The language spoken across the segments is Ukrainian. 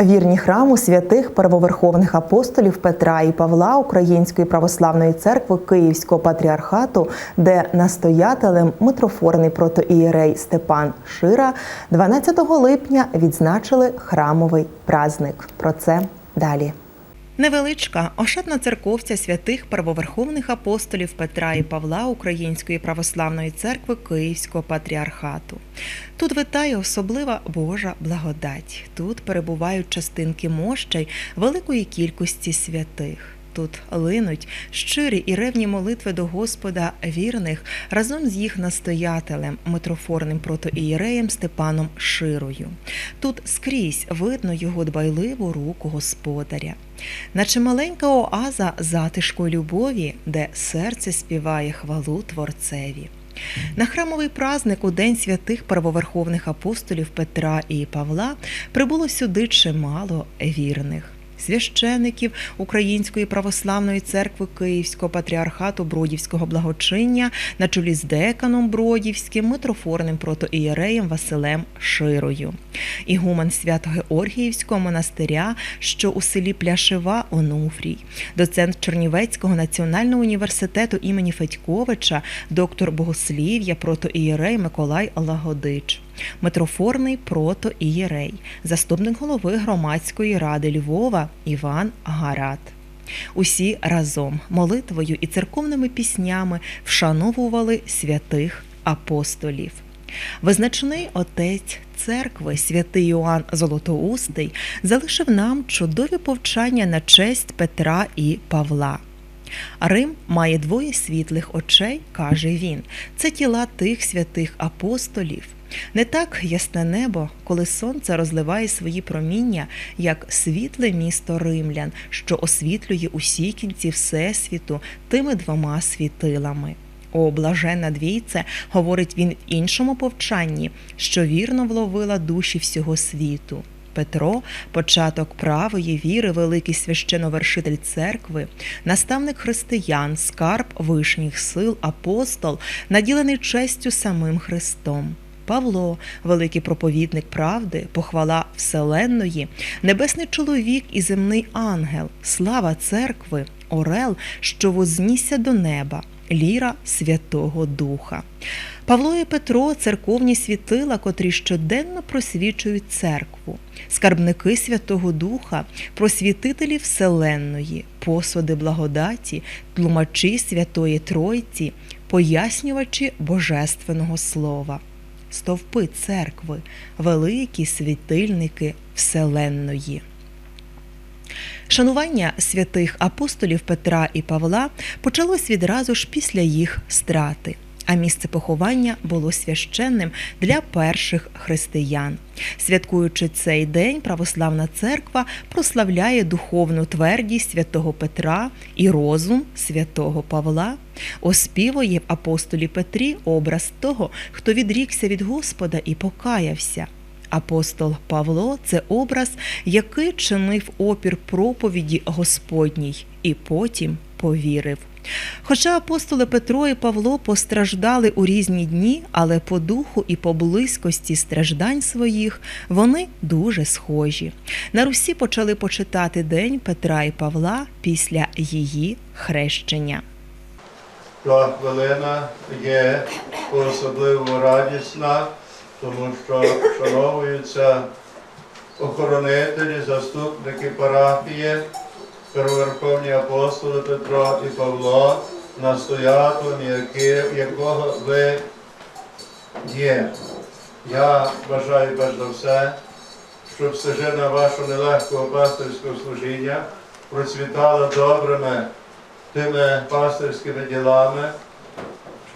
Вірні храму святих первоверховних апостолів Петра і Павла Української православної церкви Київського патріархату, де настоятелем митрофорний протоієрей Степан Шира 12 липня відзначили храмовий праздник. Про це далі. Невеличка ошатна церковця святих первоверховних апостолів Петра і Павла Української православної церкви Київського патріархату. Тут витає особлива Божа благодать. Тут перебувають частинки мощей великої кількості святих. Тут линуть щирі і ревні молитви до Господа вірних разом з їх настоятелем, митрофорним протоієреєм Степаном Широю. Тут скрізь видно його дбайливу руку господаря, наче маленька оаза затишку любові, де серце співає хвалу Творцеві. На храмовий праздник у День святих первоверховних апостолів Петра і Павла прибуло сюди чимало вірних. Священиків Української православної церкви Київського патріархату Бродівського благочиння на чолі з деканом Бродівським, митрофорним протоієреєм Василем Широю, ігумен Свято-Георгіївського монастиря, що у селі Пляшева Онуфрій, доцент Чернівецького національного університету імені Федьковича, доктор богослів'я протоієрей Миколай Лагодич. Митрофорний протоієрей, заступник голови громадської ради Львова Іван Гарат. Усі разом молитвою і церковними піснями вшановували святих апостолів. Визначений отець церкви, святий Йоанн Золотоустий, залишив нам чудові повчання на честь Петра і Павла. Рим має двоє світлих очей, каже він. Це тіла тих святих апостолів. Не так ясне небо, коли сонце розливає свої проміння, як світле місто римлян, що освітлює усі кінці Всесвіту тими двома світилами. О, блаженна двійце, говорить він в іншому повчанні, що вірно вловила душі всього світу. Петро, початок правої віри, великий священовершитель церкви, наставник християн, скарб вишніх сил, апостол, наділений честю самим Христом. Павло, великий проповідник правди, похвала Вселенної, небесний чоловік і земний ангел, слава церкви, орел, що вознісся до неба, ліра Святого Духа. Павло і Петро церковні світила, котрі щоденно просвічують церкву, скарбники Святого Духа, просвітителі Вселенної, посуди благодаті, тлумачі Святої Тройці, пояснювачі Божественного Слова стовпи церкви, великі світильники Вселенної. Шанування святих апостолів Петра і Павла почалось відразу ж після їх страти. А місце поховання було священним для перших християн. Святкуючи цей день, православна церква прославляє духовну твердість святого Петра і розум святого Павла, оспівує в апостолі Петрі образ того, хто відрікся від Господа і покаявся. Апостол Павло це образ, який чинив опір проповіді Господній, і потім повірив. Хоча апостоли Петро і Павло постраждали у різні дні, але по духу і по близькості страждань своїх вони дуже схожі. На Русі почали почитати День Петра і Павла після її хрещення. Та хвилина є особливо радісна, тому що вшановуються охоронителі, заступники парафії, первоверховні апостоли Петро і Павло, настоятелем, які- якого ви є. Я бажаю перш за все, щоб стежина вашого нелегкого пастирського служіння процвітала добрими тими пастирськими ділами,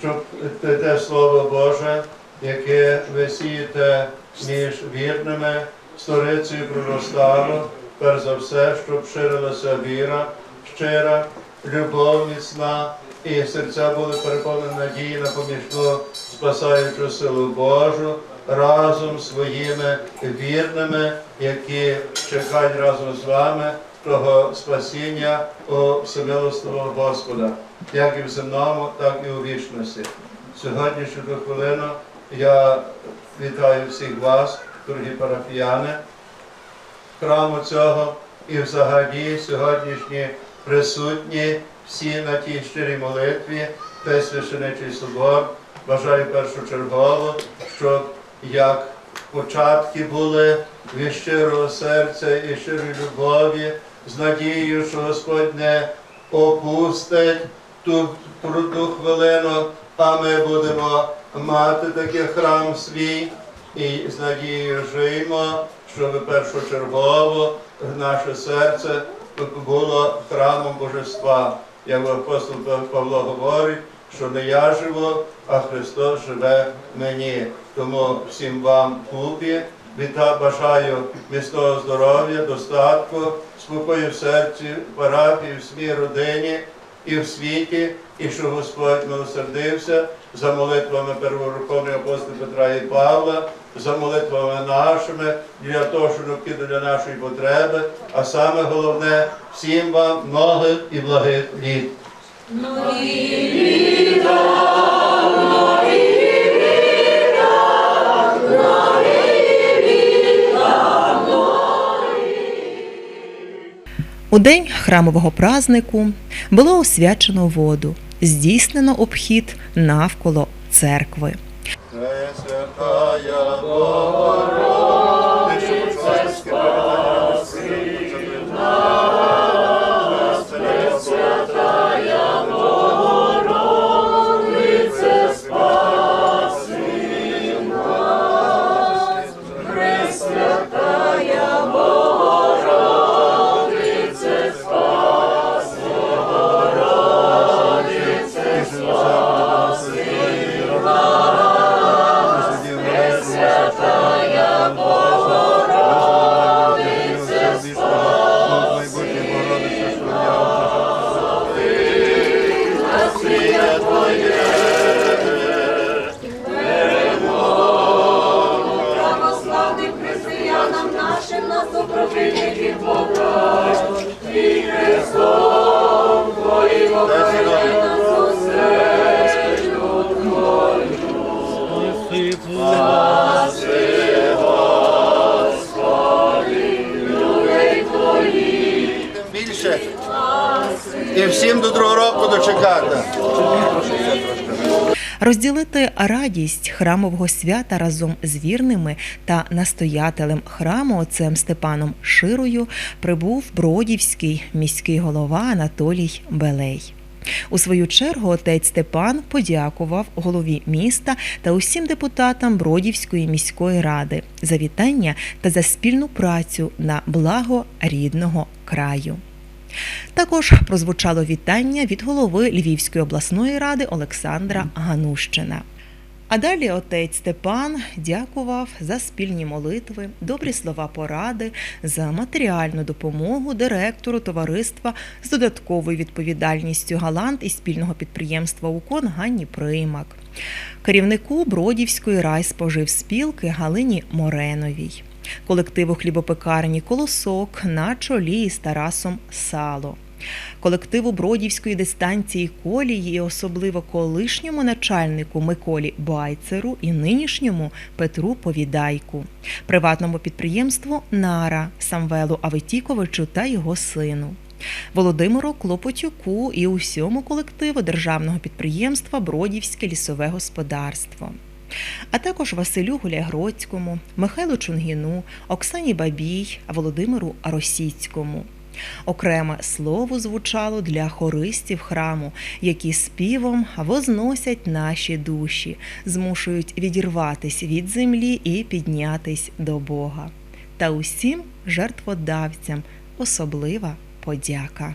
щоб те Слово Боже, яке ви сієте між вірними, сторицею проростало, перш за все, щоб ширилася віра щира, любов міцна, і серця були переповнені надії на помічну спасаючу силу Божу разом з своїми вірними, які чекають разом з вами того спасіння у всемилостного Господа, як і в земному, так і у вічності. Сьогоднішню хвилину я вітаю всіх вас, дорогі парафіяни, храму цього і взагалі сьогоднішні присутні всі на тій щирій молитві, весь священичий собор. Бажаю першочергово, щоб як початки були від щирого серця і щирої любові, з надією, що Господь не опустить ту трудну хвилину, а ми будемо мати такий храм свій і з надією живемо, щоб першочергово наше серце було храмом Божества. Як апостол Павло говорить, що не я живу, а Христос живе в мені. Тому всім вам купі віта бажаю міцного здоров'я, достатку, спокою в серці, в парафії, в своїй родині і в світі, і щоб Господь милосердився за молитвами перворуховного апостола Петра і Павла, за молитвами нашими, для того, що необхідно для нашої потреби, а саме головне всім вам многих і благих літ. У день храмового празнику було освячено воду, здійснено обхід навколо церкви. Sukaya Bhava і всім до другого року дочекати. Розділити радість храмового свята разом з вірними та настоятелем храму отцем Степаном Широю прибув бродівський міський голова Анатолій Белей. У свою чергу отець Степан подякував голові міста та усім депутатам Бродівської міської ради за вітання та за спільну працю на благо рідного краю. Також прозвучало вітання від голови Львівської обласної ради Олександра Ганущина. А далі отець Степан дякував за спільні молитви, добрі слова поради, за матеріальну допомогу директору товариства з додатковою відповідальністю Галант і спільного підприємства УКОН Ганні Примак, керівнику Бродівської райспоживспілки Галині Мореновій, колективу хлібопекарні Колосок на чолі з Тарасом Сало колективу Бродівської дистанції колії, і особливо колишньому начальнику Миколі Байцеру і нинішньому Петру Повідайку, приватному підприємству Нара Самвелу Аветіковичу та його сину. Володимиру Клопотюку і усьому колективу державного підприємства Бродівське лісове господарство. А також Василю Гулягроцькому, Михайлу Чунгіну, Оксані Бабій, Володимиру Росіцькому. Окреме слово звучало для хористів храму, які співом возносять наші душі, змушують відірватись від землі і піднятись до Бога. Та усім жертводавцям особлива подяка.